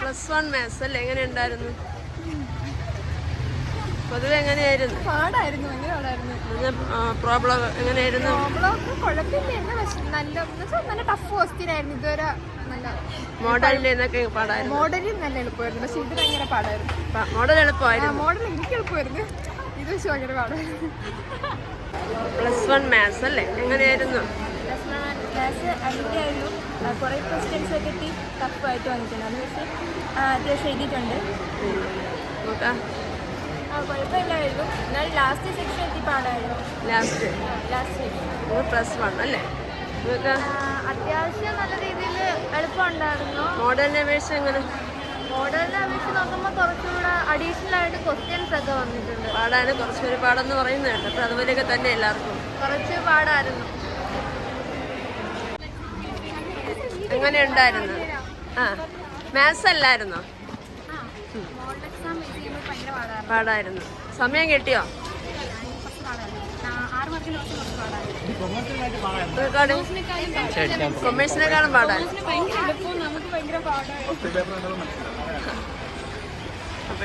Plus one maths അല്ലേ? എങ്ങനെ ഉണ്ടായിരുന്നു പൊതുവെ എങ്ങനെയായിരുന്നു? പാടായിരുന്നു ഭയങ്കര പാടായിരുന്നു. പ്രോബ്ലം എങ്ങനെയായിരുന്നു? കുഴപ്പമില്ലായിരുന്നു പക്ഷെ നല്ല ടഫ് ഇതുവരെ നല്ല പാടായിരുന്നു. മോഡലിൽ നല്ല എളുപ്പമായിരുന്നു പക്ഷെ ഇത് ഭയങ്കര പാടായിരുന്നു. മോഡൽ എളുപ്പമായിരുന്നു. മോഡൽ എനിക്ക് എളുപ്പമായിരുന്നു. ഇത് പക്ഷെ ഭയങ്കര പാടായിരുന്നു. പ്ലസ് വൺ മാത്സ് അല്ലേ? എങ്ങനെയായിരുന്നു? ക്ലാസ് അടിപൊളിയായിരുന്നു കുറേ ക്വസ്റ്റ്യൻസ് ഒക്കെ കപ്പ് ടഫായിട്ട് വന്നിട്ടുണ്ട്. അത് പക്ഷേ അത്യാവശ്യം എഴുതിയിട്ടുണ്ട്. ആ കുഴപ്പമില്ലായിരുന്നു. എന്നാൽ ലാസ്റ്റ് സെക്ഷൻ എത്തി പാടായിരുന്നു. ലാസ്റ്റ് ലാസ്റ്റ് പ്ലസ് വൺ അല്ലേ? അത്യാവശ്യം നല്ല രീതിയിൽ എളുപ്പമുണ്ടായിരുന്നു. മോഡലിനെ അപേക്ഷ എങ്ങനെ? മോഡലിനെ അപേക്ഷിച്ച് നോക്കുമ്പോൾ കുറച്ചുകൂടെ അഡീഷണൽ ആയിട്ട് ക്വസ്റ്റ്യൻസ് ഒക്കെ വന്നിട്ടുണ്ട്. പാടാനും കുറച്ച് പേര് പാടെന്ന് പറയുന്നുണ്ട് അപ്പോൾ അതുപോലെയൊക്കെ തന്നെ എല്ലാവർക്കും. കുറച്ച് പാടായിരുന്നു. എങ്ങനെ ഉണ്ടായിരുന്നു? ആ മാത്സ് അല്ലായിരുന്നോ? പാടായിരുന്നു. സമയം കിട്ടിയോ? കൊമേഴ്സിനെക്കാളും പാടായിരുന്നു അപ്പം